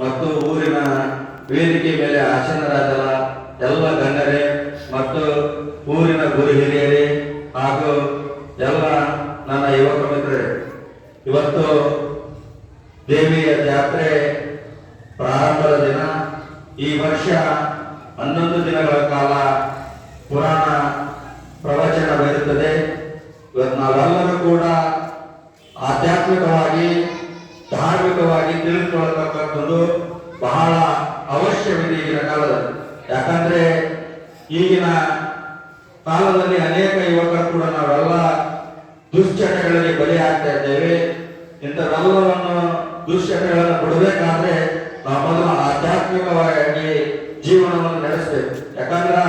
ಮತ್ತು ಊರಿನ ವೇದಿಕೆ ಮೇಲೆ ಆಸೀನರಾದಲ್ಲ ಎಲ್ಲ ಗಣ್ಯರೇ ಮತ್ತು ಊರಿನ ಗುರು ಹಿರಿಯರೇ ಹಾಗೂ ಎಲ್ಲ ನನ್ನ ಯುವಕ ಮಿತ್ರರೇ ಇವತ್ತು ದೇವಿಯ ಜಾತ್ರೆ ಪ್ರಾರಂಭದ ದಿನ. ಈ ವರ್ಷ ಹನ್ನೊಂದು ದಿನಗಳ ಕಾಲ ಪುರಾಣ ಪ್ರವಚನ ಬರುತ್ತದೆ ನಾವೆಲ್ಲರೂ ಕೂಡ ಆಧ್ಯಾತ್ಮಿಕವಾಗಿ ಧಾರ್ಮಿಕವಾಗಿ ತಿಳಿದುಕೊಳ್ಳತಕ್ಕಂಥದ್ದು ಬಹಳ ಅವಶ್ಯವಿದೆ ಈಗಿನ ಕಾಲದಲ್ಲಿ. ಯಾಕಂದ್ರೆ ಈಗಿನ ಕಾಲದಲ್ಲಿ ಅನೇಕ ಯುವಕರು ಕೂಡ ನಾವೆಲ್ಲ ದುಶ್ಚಟಗಳಿಗೆ ಬಲಿಯಾಗ್ತಾ ಇದ್ದೇವೆ. ಇಂಥವೆಲ್ಲವನ್ನು ದುಶ್ಚಟಗಳನ್ನು ಬಿಡಬೇಕಾದ್ರೆ ನಾವು ಮೊದಲು ಆಧ್ಯಾತ್ಮಿಕವಾಗಿ ಜೀವನವನ್ನು ನಡೆಸಬೇಕು. ಯಾಕಂದ್ರೆ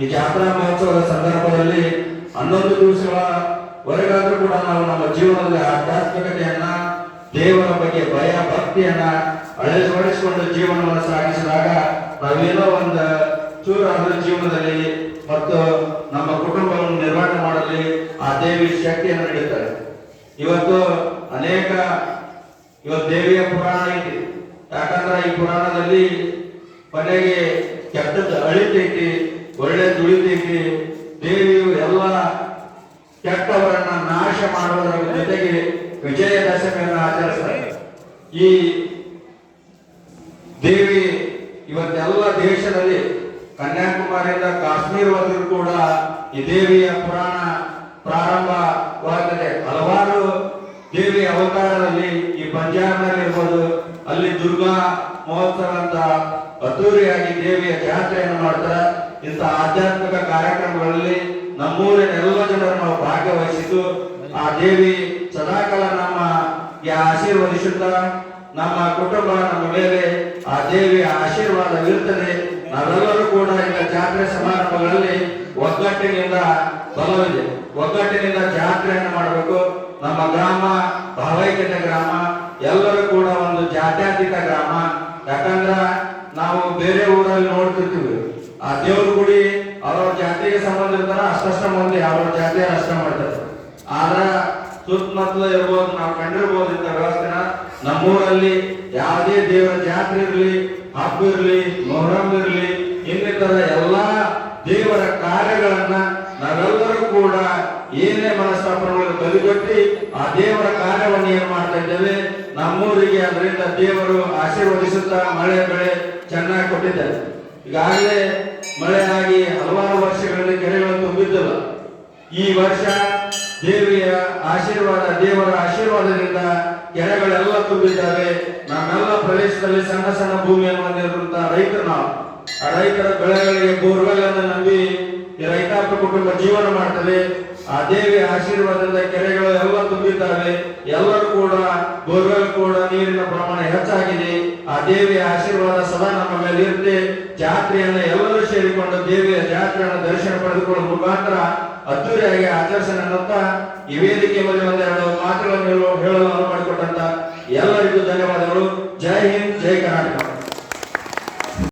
ಈ ಜಾತ್ರಾ ಮಹೋತ್ಸವದ ಸಂದರ್ಭದಲ್ಲಿ ಹನ್ನೊಂದು ದಿವಸಗಳ ವರೆಗಾದ್ರೂ ಕೂಡ ನಾವು ನಮ್ಮ ಜೀವನದಲ್ಲಿ ಆಧ್ಯಾತ್ಮಿಕತೆಯನ್ನ ದೇವರ ಬಗ್ಗೆ ಭಯ, ಭಕ್ತಿಯನ್ನ ಅಳವಡಿಸಿಕೊಂಡು ಜೀವನವನ್ನು ಸಾಗಿಸಿದಾಗ ನಾವೇನೋ ಒಂದು ಚೂರಾದ ಜೀವನದಲ್ಲಿ ಮತ್ತು ನಮ್ಮ ಕುಟುಂಬವನ್ನು ನಿರ್ವಹಣೆ ಮಾಡಲಿ, ಆ ದೇವಿ ಶಕ್ತಿಯನ್ನು ನೀಡುತ್ತಾರೆ. ಇವತ್ತು ಅನೇಕ ಇವತ್ತು ದೇವಿಯ ಪುರಾಣ ಐತಿ. ಯಾಕಂದ್ರೆ ಈ ಪುರಾಣದಲ್ಲಿ ಕೊನೆಗೆ ಕೆಟ್ಟದ್ದು ಅಳಿತೈತಿ ಒಳ್ಳೆ ದುಳಿತೈತಿ ದೇವಿಯು ಎಲ್ಲ ಕೆಟ್ಟವರನ್ನ ನಾಶ ಮಾಡುವುದರ ಜೊತೆಗೆ ವಿಜಯದಶಮಿಯನ್ನು ಆಚರಿಸ್ತಾರೆ. ಈ ದೇವಿ ಇವತ್ತೆಲ್ಲ ದೇಶದಲ್ಲಿ ಕನ್ಯಾಕುಮಾರಿಯಿಂದ ಕಾಶ್ಮೀರವರೆಗೂ ಕೂಡ ಈ ದೇವಿಯ ಪುರಾಣ ಪ್ರಾರಂಭವಾಗಿದೆ ಹಲವಾರು ದೇವಿ ಅವತಾರದಲ್ಲಿ ಈ ಪಂಜಾಬ್ನಲ್ಲಿ ಇರ್ಬೋದು, ಅಲ್ಲಿ ದುರ್ಗಾ ಮಹೋತ್ಸವ ಅಂತ ಅದ್ದೂರಿಯಾಗಿ ದೇವಿಯ ಜಾತ್ರೆಯನ್ನು ಮಾಡ್ತಾರೆ. ಇಂತಹ ಆಧ್ಯಾತ್ಮಿಕ ಕಾರ್ಯಕ್ರಮಗಳಲ್ಲಿ ನಮ್ಮೂರಿನ ಎಲ್ಲ ಜನರನ್ನು ಭಾಗವಹಿಸಿದ್ದು ಆ ದೇವಿ ಸದಾಕಾಲ ನಮ್ಮ ಆಶೀರ್ವದಿಸುತ್ತ, ನಮ್ಮ ಕುಟುಂಬ ನಮ್ಮ ಮೇಲೆ ಆ ದೇವಿಯ ಆಶೀರ್ವಾದವಿರುತ್ತದೆ. ನಾವೆಲ್ಲರೂ ಕೂಡ ಈಗ ಜಾತ್ರೆ ಸಮಾರಂಭಗಳಲ್ಲಿ ಒಗ್ಗಟ್ಟಿನಿಂದ ಬಲವಿದೆ. ಒಗ್ಗಟ್ಟಿನಿಂದ ಜಾತ್ರೆಯನ್ನು ಮಾಡಬೇಕು. ನಮ್ಮ ಗ್ರಾಮ, ಭಾವೈಕ್ಯತೆ ಗ್ರಾಮ, ಎಲ್ಲರೂ ಕೂಡ ಒಂದು ಜಾತ್ಯತೀತ ಗ್ರಾಮ. ಯಾಕಂದ್ರ ನಾವು ಬೇರೆ ಊರಲ್ಲಿ ನೋಡ್ತಿರ್ತೀವಿ. ಆ ದೇವ್ರ ಗುಡಿ ಅವರ ಜಾತಿಗೆ ಸಂಬಂಧ ಇರ್ತಾರ ಅಷ್ಟಷ್ಟ ಮಂದಿ ಅವ್ರ ಜಾತಿಯ ಅಷ್ಟ ಮಾಡ್ತಾರೆ. ಆದ್ರ ಸುತ್ತಮುತ್ತಲು ಇರ್ಬೋದು, ನಾವು ಕಂಡಿರ್ಬೋದು ಇಂಥ ವ್ಯವಸ್ಥೆನ. ನಮ್ಮೂರಲ್ಲಿ ಯಾವುದೇ ದೇವರ ಜಾತ್ರೆ ಇರಲಿ, ಹಬ್ಬ ಇರಲಿ, ಮೊಹರಂ ಇರಲಿ, ಇನ್ನಿತರ ಎಲ್ಲಾ ದೇವರ ಕಾರ್ಯಗಳನ್ನ ನಾವೆಲ್ಲರೂ ಕೂಡ ಏನೇ ಮನಸ್ಸಾಪನಗಳು ಕಲಿಗೊಟ್ಟಿ ಆ ದೇವರ ಕಾರ್ಯವನ್ನು ಏನ್ ಮಾಡ್ತಾ ಇದ್ದೇವೆ? ನಮ್ಮೂರಿಗೆ ಅದರಿಂದ ದೇವರು ಆಶೀರ್ವದಿಸುತ್ತಾ ಮಳೆ ಬೆಳೆ ಚೆನ್ನಾಗಿ ಕೊಟ್ಟಿದ್ದಾರೆ. ಈಗಾಗಲೇ ಮಳೆ ಆಗಿ ಹಲವಾರು ವರ್ಷಗಳಲ್ಲಿ ಕೆರೆಗಳು ತುಂಬಿದ್ದಲ್ಲ ಈ ವರ್ಷ ದೇವಿಯ ಆಶೀರ್ವಾದ, ದೇವರ ಆಶೀರ್ವಾದದಿಂದ ಕೆರೆಗಳೆಲ್ಲ ತುಂಬಿದ್ದಾವೆ. ನಮ್ಮೆಲ್ಲ ಪ್ರದೇಶದಲ್ಲಿ ಸಣ್ಣ ಸಣ್ಣ ಭೂಮಿಯನ್ನು ಹೊಂದಿರುವಂತಹ ರೈತರು ನಾವು. ಆ ರೈತರ ಬೆಳೆಗಳಿಗೆ ಬೋರ್ವೆಲ್ ಅನ್ನು ನಂಬಿ ರೈತಾಪಿ ಕುಟುಂಬ ಜೀವನ ಮಾಡ್ತದೆ. ಆ ದೇವಿಯ ಆಶೀರ್ವಾದದಿಂದ ಕೆರೆಗಳು ಎಲ್ಲ ತುಂಬಿದ್ದಾವೆ. ಎಲ್ಲರೂ ಕೂಡ ಬೋರ್ವೆಲ್ ಕೂಡ ನೀರಿನ ಪ್ರಮಾಣ ಹೆಚ್ಚಾಗಿದೆ. ಆ ದೇವಿಯ ಆಶೀರ್ವಾದ ಸದಾ ನಮ್ಮ ಮೇಲೆ ಇರುತ್ತೆ ಜಾತ್ರೆಯನ್ನು ಎಲ್ಲರೂ ಸೇರಿಕೊಂಡು ದೇವಿಯ ಜಾತ್ರೆಯನ್ನು ದರ್ಶನ ಪಡೆದುಕೊಳ್ಳುವ ಮುಖಾಂತರ ಅದ್ದೂರಿಯಾಗಿ ಆಚರಿಸೋಣ ಅನ್ನುತ್ತಾ ಈ ವೇದಿಕೆ ಮೇಲೆ ಒಂದೆರಡು ಮಾತುಗಳನ್ನು